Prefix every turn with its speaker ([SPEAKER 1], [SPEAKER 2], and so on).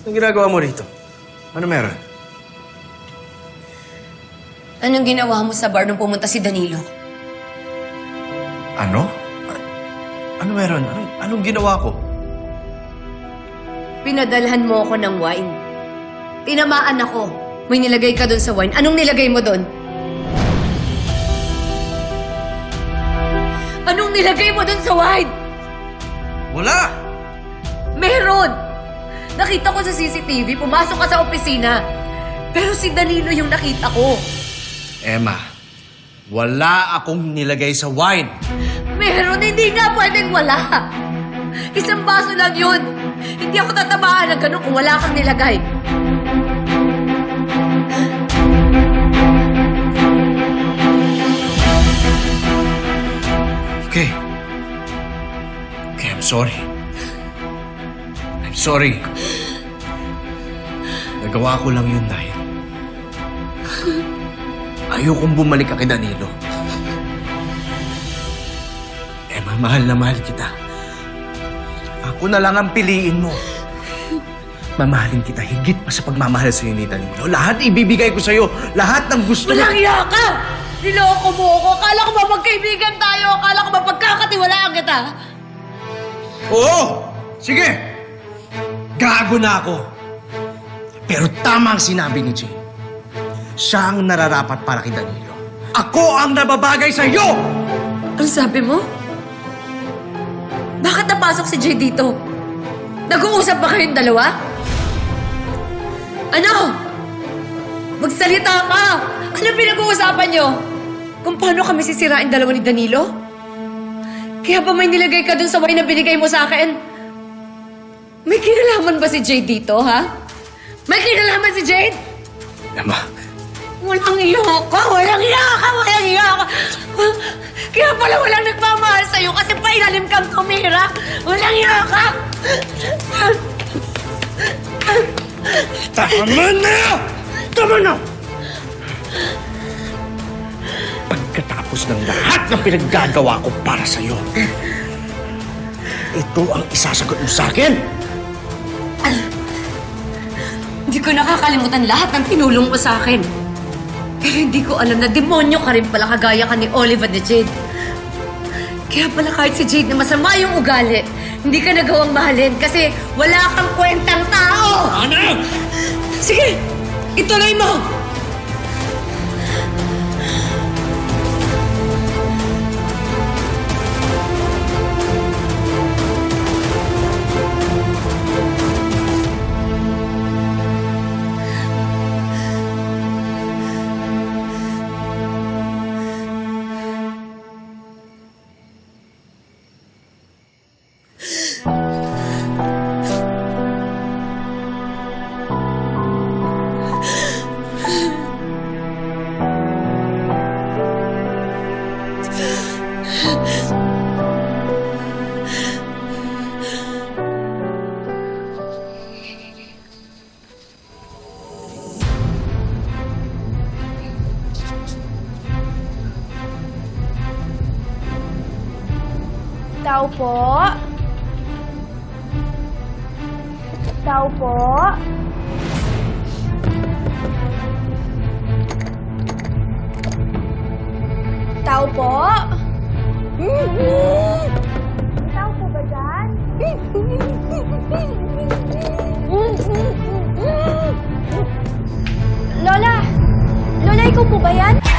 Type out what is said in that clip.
[SPEAKER 1] Anong ginagawa mo rito? Ano meron?
[SPEAKER 2] Anong ginawa mo sa bar nung pumunta si Danilo?
[SPEAKER 1] Ano? A- Ano meron? Anong, anong ginawa ko?
[SPEAKER 2] Pinadalhan mo ako ng wine. Tinamaan ako. May nilagay ka doon sa wine. Anong nilagay mo doon? Anong nilagay mo doon sa wine?
[SPEAKER 1] Wala!
[SPEAKER 2] Meron! Nakita ko sa CCTV, pumasok ka sa opisina. Pero si Danilo yung nakita ko.
[SPEAKER 1] Emma, wala akong nilagay sa wine.
[SPEAKER 2] Meron, hindi nga pwedeng wala. Isang baso lang yun. Hindi ako tatamaan ng ganun kung wala kang nilagay.
[SPEAKER 1] Okay. Okay, I'm sorry. Sorry. Nagawa ko lang yun dahil ayokong bumalik ka kay Danilo. Emma, mahal na mahal kita. Ako na lang ang piliin mo. Mamahalin kita higit pa sa pagmamahal sa'yo ni Danilo. Lahat ibibigay ko sa'yo. Lahat ng gusto mo.
[SPEAKER 2] Walang iya ka! Niloko mo ako. Akala ko ba magkaibigan tayo? Akala ko ba pagkakatiwalaan kita?
[SPEAKER 1] Oo! Sige! Gago na ako. Pero tama ang sinabi ni Jane. Siya ang nararapat para kay Danilo. Ako ang nababagay sa iyo!
[SPEAKER 2] Ano sabi mo? Bakit napasok si Jay dito? Nag-uusap ba kayong dalawa? Ano? Magsalita ka! Ano pinag-uusapan nyo? Kung paano kami sisirain dalawa ni Danilo? Kaya ba may nilagay ka dun sa wine na binigay mo sa akin? May kinalaman ba si Jade dito, ha? May kinalaman si Jade?
[SPEAKER 1] Emma,
[SPEAKER 2] Walang iya ka! Walang iya ka! Walang iya ka! Kaya pala walang nagmamahal sa'yo kasi pailalim kang tumira! Walang iya ka!
[SPEAKER 1] tama na! Tama na! Pagkatapos ng lahat ng pinaggagawa ko para sa iyo, ito ang isasagot mo sa akin!
[SPEAKER 2] Hindi ko nakakalimutan lahat ng tinulong mo sa akin. Pero hindi ko alam na demonyo ka rin pala kagaya ka ni Olive at ni Jade. Kaya pala kahit si Jade na masama yung ugali, hindi ka nagawang mahalin kasi wala kang kwentang tao!
[SPEAKER 1] Ano?
[SPEAKER 2] Sige, ituloy mo!
[SPEAKER 3] Tao po. Tao po. Tao po. Tao po ba dyan? Lola! Lola, ikaw po ba yan?